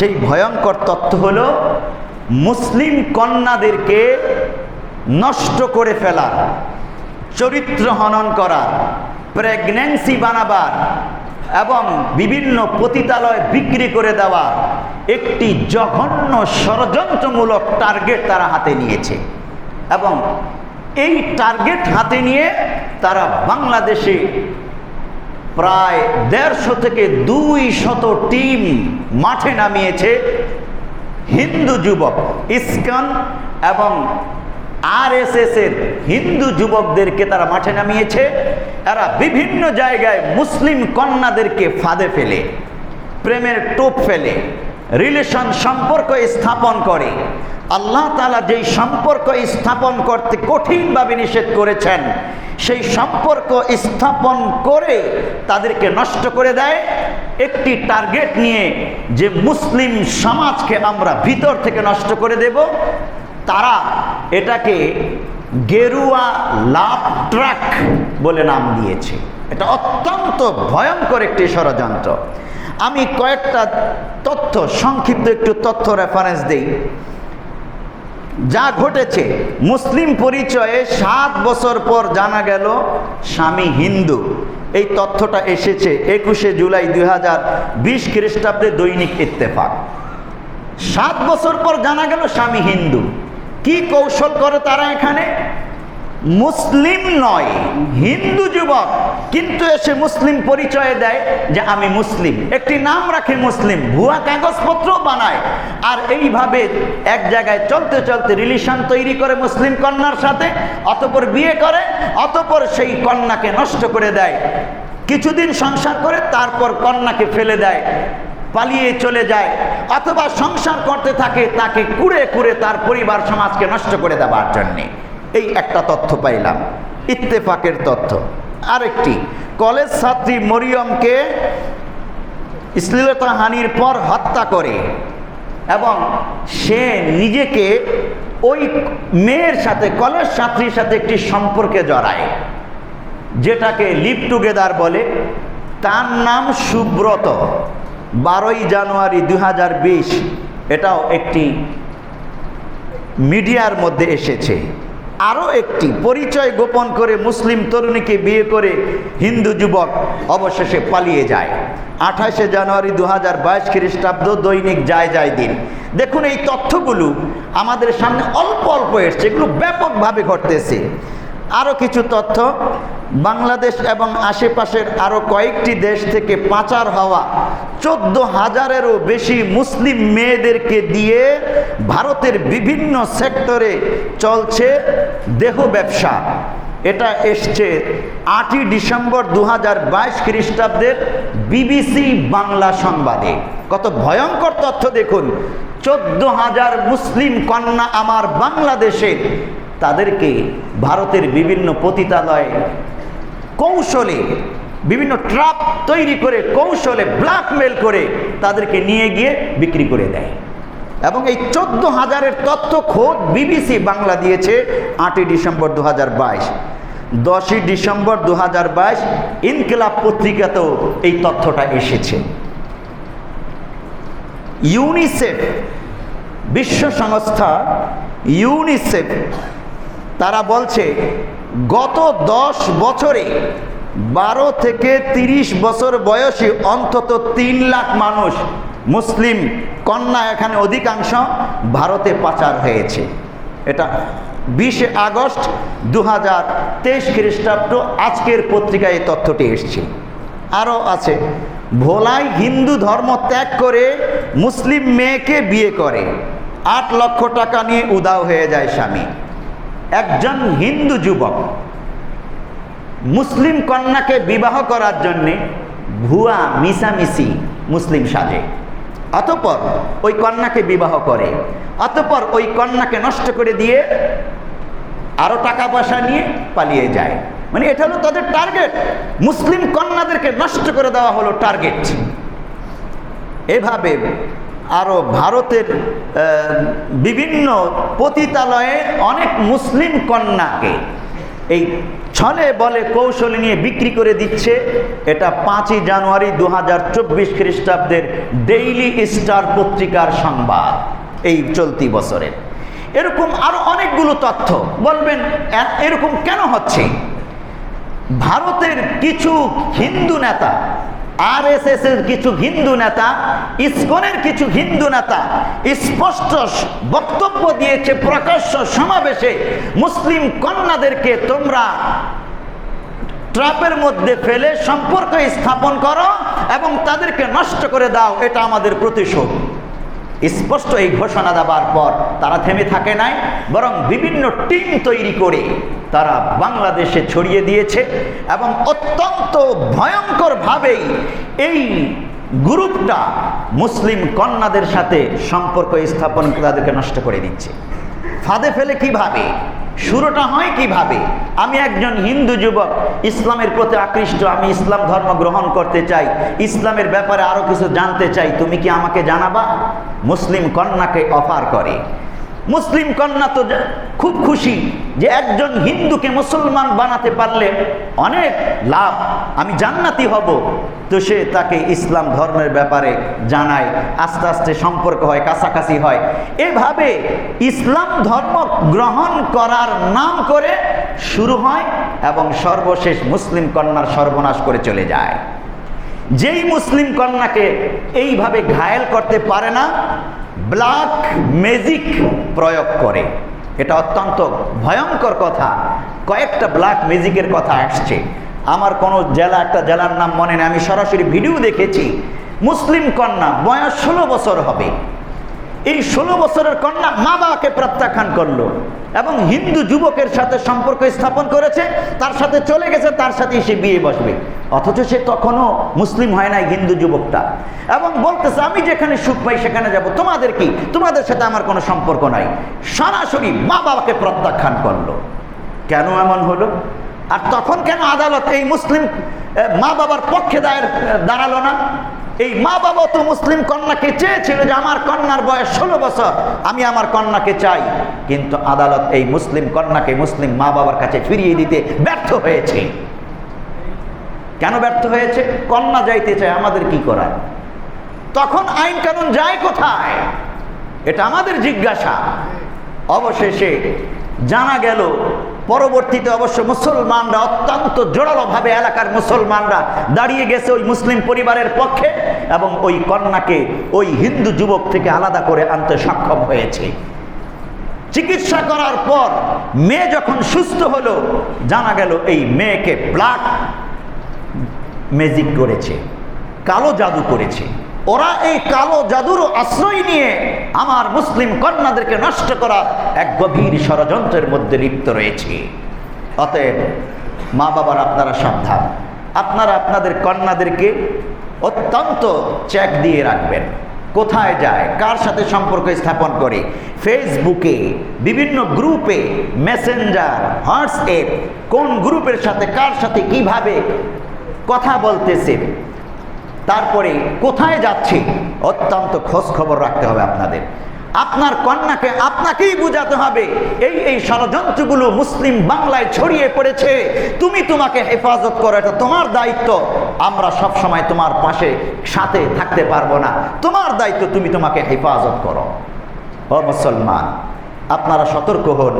সেই ভয়ঙ্কর তথ্য হল মুসলিম কন্যাদেরকে নষ্ট করে ফেলা, চরিত্র হনন করা, প্রেগন্যান্সি বানাবার এবং বিভিন্ন পতিতালয় বিক্রি করে দেওয়া একটি জঘন্য ষড়যন্ত্রমূলক টার্গেট তারা হাতে নিয়েছে। এবং এই টার্গেট হাতে নিয়ে তারা বাংলাদেশে প্রায় দেড়শো থেকে দুই শত টিম মাঠে নামিয়েছে হিন্দু যুবক ইস্কন এবং আরএসএস এর হিন্দু যুবকদেরকে তারা মাঠে নামিয়েছে। এরা বিভিন্ন জায়গায় মুসলিম কন্যাদেরকে ফাঁদে ফেলে, প্রেমের টোপ ফেলে, রিলেশন সম্পর্ক স্থাপন করে। আল্লাহ তালা যেই সম্পর্ক স্থাপন করতে কঠিনভাবে নিষেধ করেছেন সেই সম্পর্ক স্থাপন করে তাদেরকে নষ্ট করে দেয়। একটি টার্গেট নিয়ে যে মুসলিম সমাজকে আমরা ভিতর থেকে নষ্ট করে দেব, তারা এটাকে গেরুয়া লাভ ট্রাক বলে নাম দিয়েছে। এটা অত্যন্ত ভয়ঙ্কর একটি ষড়যন্ত্র। আমি কয়েকটা তথ্য, সংক্ষিপ্ত একটু তথ্য রেফারেন্স দিই। যা ঘটেছে, মুসলিম পরিচয়ে সাত বছর পর জানা গেল স্বামী হিন্দু। এই তথ্যটা এসেছে একুশে জুলাই দুই হাজার বিশ খ্রিস্টাব্দে দৈনিক ইত্তেফাক। সাত বছর পর জানা গেল স্বামী হিন্দু। কি কৌশল করে তারা এখানে? মুসলিম নয়, হিন্দু যুবক। কিন্তু এসে মুসলিম পরিচয় দেয় যে আমি মুসলিম। একটি নাম রাখে মুসলিম, ভুয়া কাগজপত্র বানায়। আর এইভাবে এক জায়গায় চলতে চলতে রিলেশন তৈরি করে মুসলিম কন্যার সাথে, অতপর বিয়ে করে, অতপর সেই কন্যাকে নষ্ট করে দেয়। কিছুদিন সংসার করে, তারপর কন্যাকে ফেলে দেয়, পালিয়ে চলে যায়। অথবা সংসার করতে থাকে, তাকে কুড়ে কুড়ে তার পরিবার সমাজকে নষ্ট করে দেওয়ার জন্যে। এই একটা তথ্য পাইলাম, ইত্তেফাকের তথ্য। আরেকটি, কলেজ ছাত্রী মরিয়মকে শ্লীলতা হানির পর হত্যা করে এবং সে নিজেকে ওই মেয়ের সাথে, কলেজ ছাত্রীর সাথে একটি সম্পর্কে জড়ায়, যেটাকে লিভ টুগেদার বলে। তার নাম সুব্রত, বারোই জানুয়ারি দু হাজার বিশ। এটাও একটি মিডিয়ার মধ্যে এসেছে। আরও একটি পরিচয় গোপন করে মুসলিম তরুণীকে বিয়ে করে হিন্দু যুবক অবশেষে পালিয়ে যায়। আঠাশে জানুয়ারি দু হাজার বাইশ খ্রিস্টাব্দ দৈনিক যায় যায় দিন। দেখুন এই তথ্যগুলো আমাদের সামনে অল্প অল্প এসছে, এগুলো ব্যাপকভাবে ঘটতেছে। আরও কিছু তথ্য, বাংলাদেশ এবং আশেপাশের আরও কয়েকটি দেশ থেকে পাচার হওয়া চোদ্দ হাজারেরও বেশি মুসলিম মেয়েদেরকে দিয়ে ভারতের বিভিন্ন সেক্টরে চলছে দেহ ব্যবসা। এটা এসছে আটই ডিসেম্বর দু হাজার বাইশ খ্রিস্টাব্দের বিবিসি বাংলা সংবাদে। কত ভয়ঙ্কর তথ্য দেখুন। চোদ্দ হাজার মুসলিম কন্যা আমার বাংলাদেশে। তাদেরকে ভারতের বিভিন্ন পতিতালয়ে কৌশলে বিভিন্ন ট্রাপ তৈরি করে, কৌশলে ব্ল্যাকমেল করে তাদেরকে নিয়ে গিয়ে বিক্রি করে দেয়। এবং এই চোদ্দ হাজারের তথ্য খোদ বিবিসি বাংলা দিয়েছে আটই ডিসেম্বর দু হাজার বাইশ। দশই ডিসেম্বর দু হাজার বাইশ ইনকিলাব পত্রিকাতেও এই তথ্যটা এসেছে। ইউনিসেফ বিশ্ব সংস্থা ইউনিসেফ, তারা বলছে, গত দশ বছরে বারো থেকে তিরিশ বছর বয়সী অন্তত তিন লাখ মানুষ মুসলিম কন্যা এখানে অধিকাংশ ভারতে পাচার হয়েছে। এটা বিশে আগস্ট দু হাজার তেইশ খ্রিস্টাব্দ আজকের পত্রিকায় এই তথ্যটি এসছে। আরও আছে, ভোলাই হিন্দু ধর্ম ত্যাগ করে মুসলিম মেয়েকে বিয়ে করে। আট লক্ষ টাকা নিয়ে উদাও হয়ে যায় স্বামী। একজন হিন্দু যুবক মুসলিম কন্যাকে বিবাহ করার জন্যে ভুয়া মিশামিশি মুসলিম সাজে। অতপর ওই কন্যাকে বিবাহ করে। অতপর ওই কন্যাকে নষ্ট করে দিয়ে আরও টাকা পয়সা নিয়ে পালিয়ে যায়। মানে এটা হলো তাদের টার্গেট। মুসলিম কন্যাদেরকে নষ্ট করে দেওয়া হলো টার্গেট। এভাবে আরও ভারতের বিভিন্ন পতিতালয়ে অনেক মুসলিম কন্যাকে এই ছলে বলে কৌশল নিয়ে বিক্রি করে দিচ্ছে। এটা পাঁচই জানুয়ারি দু হাজার চব্বিশ খ্রিস্টাব্দের ডেইলি স্টার পত্রিকার সংবাদ এই চলতি বছরের। এরকম আরও অনেকগুলো তথ্য। বলবেন এরকম কেন হচ্ছে? ভারতের কিছু হিন্দু নেতা আর এস এর কিছু হিন্দু নেতা, ইসকনের কিছু হিন্দু নেতা স্পষ্ট বক্তব্য দিয়েছে, প্রকাশ্য সমাবেশে মুসলিম কন্যাদেরকে তোমরা ট্রাপের মধ্যে ফেলে সম্পর্ক স্থাপন করো এবং তাদেরকে নষ্ট করে দাও, এটা আমাদের প্রতিশোধ। স্পষ্ট এই ঘোষণা দেওয়ার পর তারা থেমে থাকে নাই, বরং বিভিন্ন টিম তৈরি করে তারা বাংলাদেশে ছড়িয়ে দিয়েছে এবং অত্যন্ত ভয়ঙ্করভাবেই এই গ্রুপটা মুসলিম কন্যাদের সাথে সম্পর্ক স্থাপন তাদেরকে নষ্ট করে দিচ্ছে। ফাঁদে ফেলে কীভাবে? শুরুটা হয় কীভাবে? আমি একজন হিন্দু যুবক, ইসলামের প্রতি আকৃষ্ট, আমি ইসলাম ধর্ম গ্রহণ করতে চাই, ইসলামের ব্যাপারে আরও কিছু জানতে চাই, তুমি কি আমাকে জানাবা? মুসলিম কন্যাকে অফার করে। মুসলিম কন্যা তো খুব খুশি যে একজন হিন্দুকে মুসলমান বানাতে পারলে অনেক লাভ, আমি জান্নাতি হব। তো সে তাকে ইসলাম ধর্মের ব্যাপারে জানায়, আস্তে আস্তে সম্পর্ক হয়, কাছাকাছি হয়। এভাবে ইসলাম ধর্ম গ্রহণ করার নাম করে শুরু হয় এবং সর্বশেষ মুসলিম কন্যার সর্বনাশ করে চলে যায়। যেই মুসলিম কন্যাকে এইভাবে ঘায়েল করতে পারে না ব্ল্যাক ম্যাজিক প্রয়োগ করে। এটা অত্যন্ত ভয়ঙ্কর কথা। কয়েকটা ব্ল্যাক ম্যাজিকের কথা আসছে। আমার কোনো জেলা, একটা জেলার নাম মনে নেই। আমি সরাসরি ভিডিও দেখেছি। মুসলিম কন্যা, বয়স ষোলো বছর হবে। এই ষোলো বছরের কন্যা মা প্রত্যাখ্যান করল এবং হিন্দু যুবকের সাথে সম্পর্ক স্থাপন করেছে, তার সাথে চলে গেছে, তার সাথে সে বিয়ে বসবে। অথচ সে তখনও মুসলিম হয় নাই হিন্দু যুবকটা। এবং বলতেছে, আমি যেখানে সুখ পাই সেখানে যাব। তোমাদের কি? তোমাদের সাথে আমার কোনো সম্পর্ক নাই। সরাসরি মা বাবাকে প্রত্যাখ্যান করল। কেন এমন হলো? আর তখন কেন আদালত এই মুসলিম মা বাবার পক্ষে দায়ের দাঁড়াল না? এই মা বাবা তো মুসলিম কন্যাকে চেয়েছিল যে আমার কন্যার বয়স ষোলো বছর, আমি আমার কন্যাকে চাই। কিন্তু আদালত এই মুসলিম কন্যাকে মুসলিম মা বাবার কাছে ফিরিয়ে দিতে ব্যর্থ হয়েছে। কেন ব্যর্থ হয়েছে? কন্যা যাইতে চায়, আমাদের কি করার? তখন আইন কানুন যায় কোথায়? এটা আমাদের জিজ্ঞাসা। অবশেষে জানা গেল পরবর্তীতে অবশ্য মুসলমানরা অত্যন্ত জোরালোভাবে এলাকার মুসলমানরা দাঁড়িয়ে গেছে ওই মুসলিম পরিবারের পক্ষে এবং ওই কন্যাকে ওই হিন্দু যুবক থেকে আলাদা করে আনতে সক্ষম হয়েছে। চিকিৎসা করার পর মেয়ে যখন সুস্থ হলো, জানা গেল এই মেয়েকে ব্লাড ম্যাজিক করেছে, কালো জাদু করেছে। ওরা এই কালো জাদুর আশ্রয় নিয়ে আমার মুসলিম কন্যাদেরকে নষ্ট করা এক গভীর ষড়যন্ত্রের মধ্যে লিপ্ত রয়েছে। অতএব মা বাবার আপনারা সাবধান। আপনারা আপনাদের কন্যাদেরকে অত্যন্ত চেক দিয়ে রাখবেন। কোথায় যায়, কার সাথে সম্পর্ক স্থাপন করে, ফেসবুকে, বিভিন্ন গ্রুপে, মেসেঞ্জার, হোয়াটসঅ্যাপ, কোন গ্রুপের সাথে, কার সাথে, কীভাবে কথা বলতেছে তারপরে কোথায় যাচ্ছে? অত্যন্ত খোঁজ খবর রাখতে হবে আপনাদের। আপনার কন্যাকে আপনাকেই বোঝাতে হবে, এই এই ষড়যন্ত্রগুলো মুসলিম বাংলায় ছড়িয়ে পড়েছে। তুমি তোমাকে হেফাজত করো, এটা তোমার দায়িত্ব। আমরা সব সময় তোমার পাশে, সাথে থাকতে পারব না। তোমার দায়িত্ব তুমি তোমাকে হেফাজত করো। ও মুসলমান, আপনারা সতর্ক হন,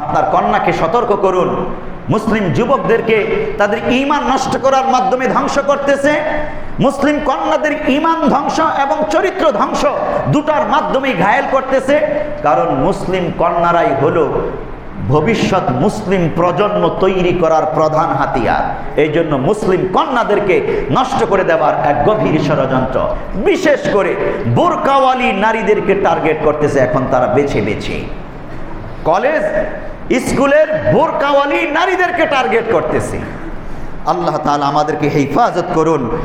আপনার কন্যাকে সতর্ক করুন। মুসলিম যুবকদেরকে তাদের ঈমান নষ্ট করার মাধ্যমে ধ্বংস করতেছে। মুসলিম কন্যাদের ঈমান ধ্বংস এবং চরিত্র ধ্বংস দুটার মাধ্যমেই ঘায়েল করতেছে, কারণ মুসলিম কন্যারাই হলো ভবিষ্যৎ মুসলিম প্রজন্ম তৈরি করার প্রধান হাতিয়ার। এই জন্য মুসলিম কন্যাদেরকে নষ্ট করে দেওয়ার এক গভীর ষড়যন্ত্র। বিশেষ করে বোরকাওয়ালি নারীদেরকে টার্গেট করতেছে এখন তারা বেছে বেছে। কলেজ, স্কুলের বোরকাওয়ালি নারীদেরকে টার্গেট করতেছে। আল্লাহ তাআলা আমাদেরকে হেফাজত করুন।